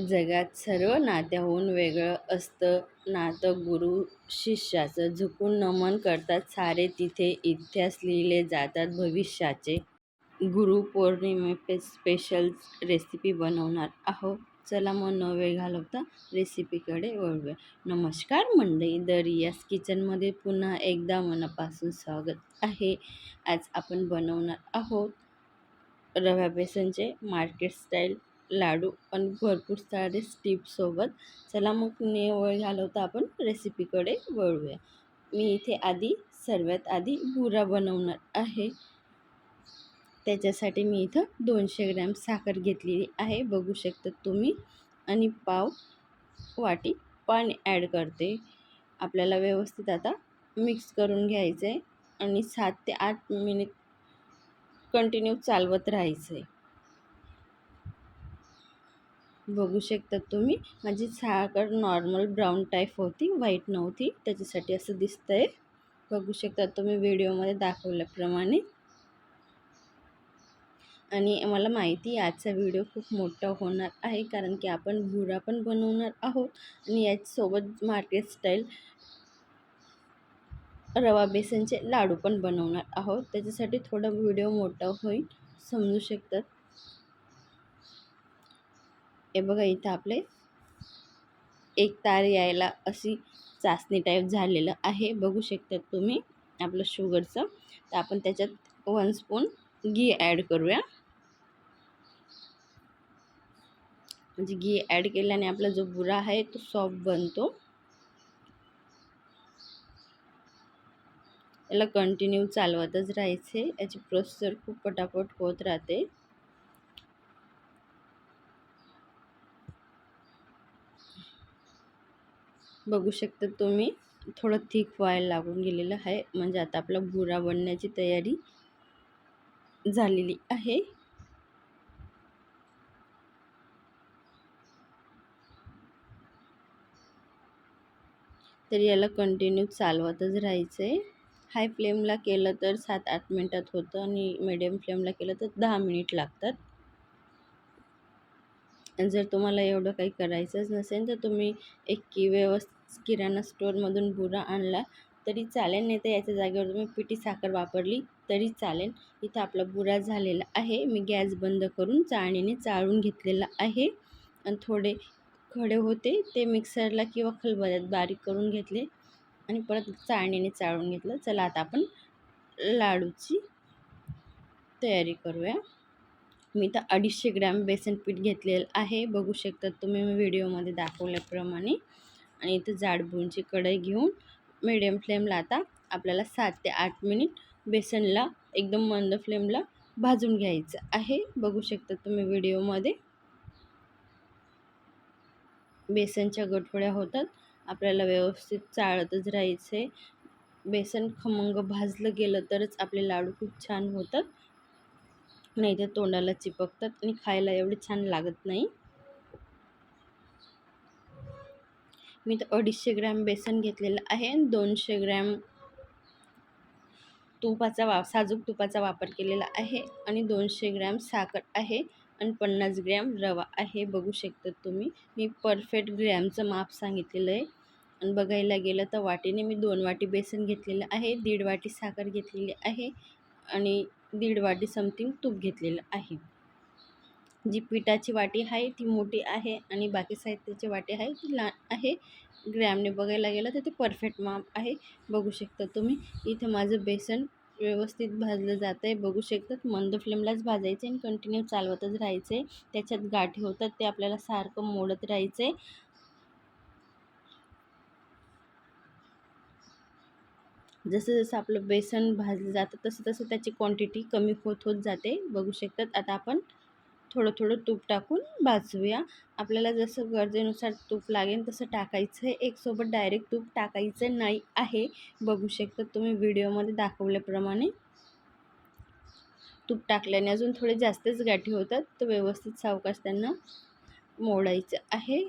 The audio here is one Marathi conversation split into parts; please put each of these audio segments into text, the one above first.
जगात सर्व नात्याहून वेगळं असतं. नातं गुरु शिष्याचं झुकून नमन करतात. सारे तिथे इतिहास लिहिले जातात. भविष्याचे गुरुपौर्णिमे स्पेशल रेसिपी बनवणार आहो चला मग न वेळ घालवता रेसिपीकडे वळूया. नमस्कार मंडळी द रियाज किचनमध्ये पुन्हा एकदा मनापासून स्वागत आहे. आज आपण बनवणार आहोत रव्या बेसनचे मार्केट स्टाईल लाडू पण भरपूर सारे स्टीपसोबत चला मग ने घालवता आपण रेसिपीकडे वळूया. मी इथे आधी सर्वात आधी बुरा बनवणार आहे. त्याच्यासाठी मी इथं दोनशे ग्रॅम साखर घेतलेली आहे. बघू शकता तुम्ही. आणि पाव वाटी पाणी ॲड करते. आपल्याला व्यवस्थित आता मिक्स करून घ्यायचं आहे आणि सात ते आठ मिनिट कंटिन्यू चालवत राहायचं आहे बघू शकता तुम्ही. माझी साखर नॉर्मल ब्राऊन टाईप होती व्हाईट नव्हती. त्याच्यासाठी असं दिसतं आहे बघू शकता तुम्ही व्हिडिओमध्ये दाखवल्याप्रमाणे. आणि मला माहिती आजचा व्हिडिओ खूप मोठा होणार आहे कारण की आपण भुरा पण बनवणार आहोत. आणि याचसोबत मार्केट स्टाईल रवा बेसनचे लाडू पण बनवणार आहोत. त्याच्यासाठी थोडा व्हिडिओ मोठा होईल समजू शकतात. हे बघा इथं आपले एक तार यायला अशी चाचणी टाईप झालेलं आहे. बघू शकतात तुम्ही आपलं शुगरचं तर आपण त्याच्यात वन स्पून घी ॲड करूया. म्हणजे घी ॲड केल्याने आपला जो बुरा आहे तो सॉफ्ट बनतो. याला कंटिन्यू चालवतच राहायचे. याची प्रोसेसर खूप पटापट होत राहते. बघू शकता तुम्ही. थोडं थिक व्हायला लागून गेलेलं आहे. म्हणजे आता आपला भुरा बनण्याची तयारी झालेली आहे. तर याला कंटिन्यू चालवतच राहायचं आहे हाय फ्लेमला केलं तर सात आठ मिनटात होतं आणि मिडियम फ्लेमला केलं तर दहा मिनिट लागतात. जर तुम्हाला एवढं काही करायचंच नसेल तर तुम्ही एक की व्यवस्थित किराणा स्टोअरमधून बुरा आणला तरी चालेल नाही तर याच्या जागेवर तुम्ही पिठी साखर वापरली तरी चालेल. इथं आपला बुरा झालेला आहे. मी गॅस बंद करून चाळणीने चाळून घेतलेला आहे. आणि थोडे खडे होते ते मिक्सरला किंवा खलबऱ्यात बारीक करून घेतले आणि परत चाळणीने चाळून घेतलं. चला आता आपण लाडूची तयारी करूया. मी तर अडीचशे ग्रॅम बेसन पीठ घेतलेलं आहे. बघू शकता तुम्ही मी व्हिडिओमध्ये दाखवल्याप्रमाणे. आणि इथं जाडबुंची कढई घेऊन मिडियम फ्लेमला आता आपल्याला सात ते आठ मिनिट बेसनला एकदम मंद फ्लेमला भाजून घ्यायचं आहे. बघू शकता तुम्ही व्हिडिओमध्ये बेसनच्या गठोड्या होतात. आपल्याला व्यवस्थित चाळतच राहायचं आहे बेसन खमंग भाजलं गेलं तरच आपले लाडू खूप छान होतात. नाही तर तोंडाला चिपकतात आणि खायला एवढे छान लागत नाही. मी तर अडीचशे ग्रॅम बेसन घेतलेलं आहे दोनशे ग्रॅम तुपाचा वा साजूक तुपाचा वापर केलेला आहे आणि दोनशे ग्रॅम साखर आहे आणि पन्नास ग्रॅम रवा आहे. बघू शकता तुम्ही मी परफेक्ट ग्रॅमचं माप सांगितलेलं आहे. आणि बघायला गेलं तर वाटीने मी दोन वाटी बेसन घेतलेलं आहे दीड वाटी साखर घेतलेली आहे आणि दीड वाटी समथिंग तूप घेतलेलं आहे. जी पिठाची वाटी आहे ती मोठी आहे आणि बाकी साहित्याची वाटी आहे ती लहान आहे. ग्रॅमने बघायला गेलं तर ते परफेक्ट माप आहे. बघू शकता तुम्ही. इथं माझं बेसन व्यवस्थित भाजलं जातं आहे बघू शकतात मंद फ्लेमलाच भाजायचं आहे आणि कंटिन्यू चालवतच राहायचं आहे त्याच्यात गाठी होतात ते आपल्याला सारखं मोडत राहायचं आहे जसं जसं आपलं बेसन भाजलं जातं तसं तसं त्याची क्वांटिटी कमी होत होत जाते. बघू शकतात. आता आपण थोडं थोडं तूप टाकून भाजूया. आपल्याला जसं गरजेनुसार तूप लागेल तसं टाकायचं. आहे एकसोबत डायरेक्ट तूप टाकायचं नाही आहे. बघू शकता तुम्ही व्हिडिओमध्ये दाखवल्याप्रमाणे. तूप टाकल्याने अजून थोडे जास्तच गाठी होतात. तर व्यवस्थित सावकाश त्यांना मोडायचं आहे.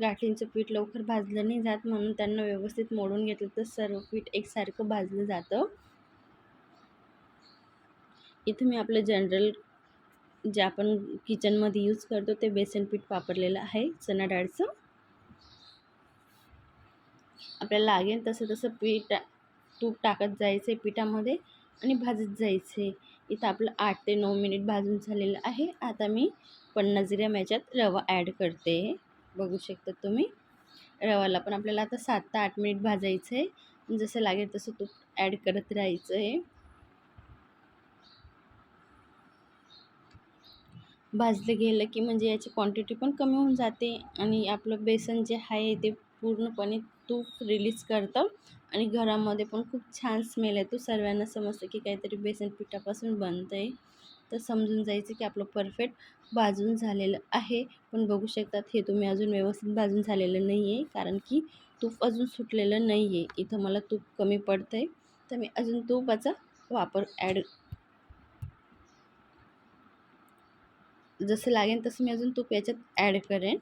गाठींचं पीठ लवकर भाजलं नाही जात म्हणून त्यांना व्यवस्थित मोडून घेतलं तर सर्व पीठ एकसारखं भाजलं जातं. इथं मी आपलं जनरल जे आपण किचनमध्ये यूज करतो ते बेसन पीठ वापरलेलं आहे चणा डाळचं. आपल्याला लागेल तसं तसं पीठ तूप टाकत जायचं आहे पिठामध्ये आणि भाजत जायचं. आहे इथं आपलं आठ ते नऊ मिनिट भाजून झालेलं आहे. आता मी पन्नास ग्रॅम याच्यात रवा ॲड करते. बघू शकता तुम्ही. रवाला पण आपल्याला आता सात ते आठ मिनिट भाजायचं आहे जसं लागेल तसं तूप ॲड करत राहायचं आहे भाजलं गेलं की म्हणजे याची क्वांटिटी पण कमी होऊन जाते आणि आपलं बेसन जे आहे ते पूर्णपणे तूप रिलीज करतं आणि घरामध्ये पण खूप छान स्मेल येतो. सर्वांना समजतं की काहीतरी बेसन पिठापासून बनतं आहे तर समजून जायचं की आपलं परफेक्ट भाजून झालेलं आहे. पण बघू शकतात हे तुम्ही अजून व्यवस्थित भाजून झालेलं नाही आहे कारण की तूप अजून सुटलेलं नाही आहे इथं मला तूप कमी पडतं आहे तर मी अजून तुपाचा वापर ॲड जसं लागेल तसं मी अजून तूप याच्यात ॲड करेन.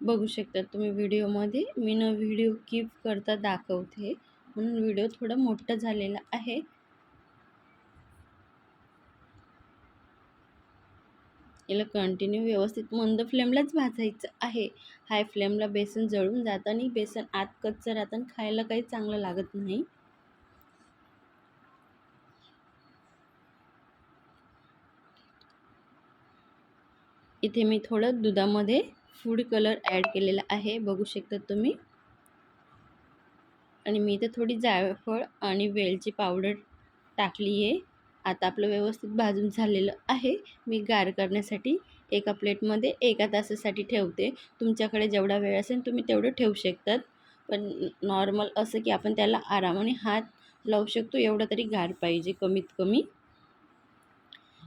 बघू शकता तुम्ही व्हिडिओमध्ये. मी न व्हिडिओ कीप करता दाखवते. म्हणून व्हिडिओ थोडा मोठा झालेला आहे. याला कंटिन्यू व्यवस्थित मंद फ्लेमलाच भाजायचं आहे. हाय फ्लेमला बेसन जळून जातं आणि बेसन आत कच्चं राहतं खायला काही चांगलं लागत नाही. इथे मी थोडं दुधामध्ये फूड कलर ॲड केलेला आहे. बघू शकता तुम्ही. आणि मी इथं थोडी जायफळ आणि वेलची पावडर टाकली आहे आता आपलं व्यवस्थित भाजून झालेलं आहे. मी गार करण्यासाठी एका प्लेटमध्ये एका तासासाठी ठेवते. तुमच्याकडे जेवढा वेळ असेल तुम्ही तेवढं ठेवू शकतात. पण नॉर्मल असं की आपण त्याला आरामाने हात लावू शकतो एवढं तरी गार पाहिजे कमीत कमी.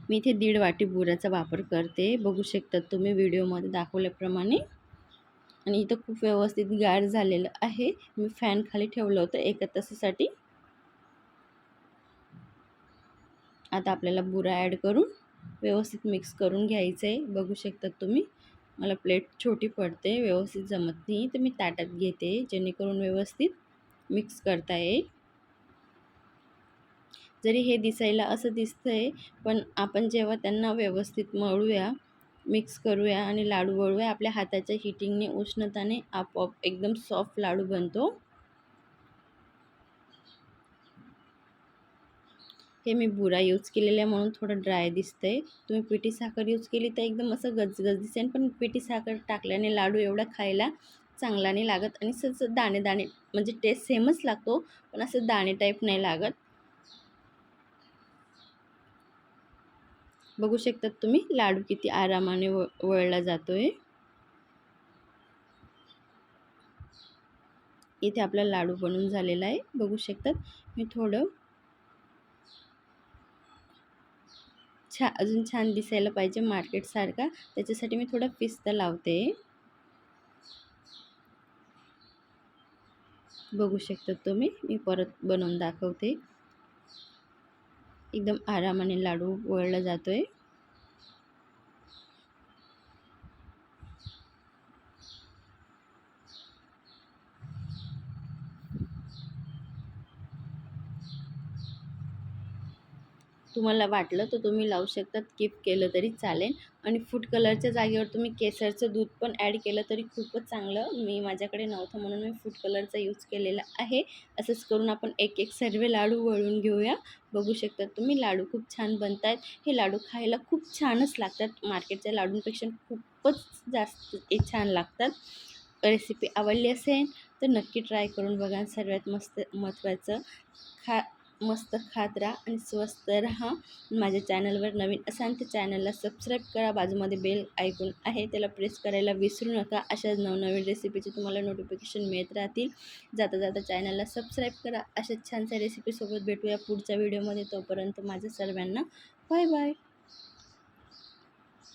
मी इथे दीड वाटी बुऱ्याचा वापर करते. बघू शकतात तुम्ही व्हिडिओमध्ये दाखवल्याप्रमाणे. आणि इथं खूप व्यवस्थित गार झालेलं आहे. मी फॅन खाली ठेवलं होतं एका तासासाठी. आता आपल्याला बुरा ॲड करून व्यवस्थित मिक्स करून घ्यायचं आहे. बघू शकतात तुम्ही मला प्लेट छोटी पडते व्यवस्थित जमत नाही. तर मी ताटात घेते जेणेकरून व्यवस्थित मिक्स करता येईल. जरी हे दिसायला असं दिसतं आहे पण आपण जेव्हा त्यांना व्यवस्थित मळूया मिक्स करूया आणि लाडू वळूया आपल्या हाताच्या हिटिंगने उष्णताने आपोआप एकदम सॉफ्ट लाडू बनतो. हे मी बुरा यूज केलेला आहे म्हणून थोडं ड्राय दिसतं आहे तुम्ही पिठी साखर यूज केली तर एकदम असं गजगज दिसेल पण पिठी साखर टाकल्याने लाडू एवढा खायला चांगला नाही लागत आणि असं दाणे दाणे म्हणजे टेस्ट सेमच लागतो पण असं दाणे टाईप नाही लागत. बघू शकतात तुम्ही लाडू किती आरामाने व वळला जातोय. इथे आपला लाडू बनून झालेला आहे. बघू शकतात. मी थोडं छा अजून छान दिसायला पाहिजे मार्केटसारखा. त्याच्यासाठी मी थोडा पिस्ता लावते. बघू शकतात तुम्ही. मी परत बनवून दाखवते. एकदम आरामाने लाडू वळला जातो आहे तुम्हाला वाटलं तर तुम्ही लावू शकतात. कीप केलं तरी चालेल. आणि फूड कलरच्या जागेवर तुम्ही केसरचं दूध पण ॲड केलं तरी खूपच चांगलं. मी माझ्याकडे नव्हतं म्हणून मी फूड कलरचा यूज केलेला आहे. असंच करून आपण एक एक सर्व लाडू वळून घेऊया. बघू शकतात तुम्ही लाडू खूप छान बनत आहेत हे लाडू खायला खूप छानच लागतात. मार्केटच्या लाडूंपेक्षा खूपच जास्त छान लागतात. रेसिपी आवडली असेल तर नक्की ट्राय करून बघा. सर्वात मस्त महत्त्वाचं खा मस्त खात राहा आणि स्वस्त राहा. माझ्या चॅनलवर नवीन असाल तर चॅनलला सबस्क्राईब करा. बाजूमध्ये बेल ऐकून आहे त्याला प्रेस करायला विसरू नका. अशाच नवनवीन रेसिपीचे तुम्हाला नोटिफिकेशन मिळत राहतील. जाता जाता चॅनलला सबस्क्राईब करा. अशाच छानशा रेसिपीसोबत भेटूया पुढच्या व्हिडिओमध्ये तोपर्यंत माझ्या सर्वांना बाय बाय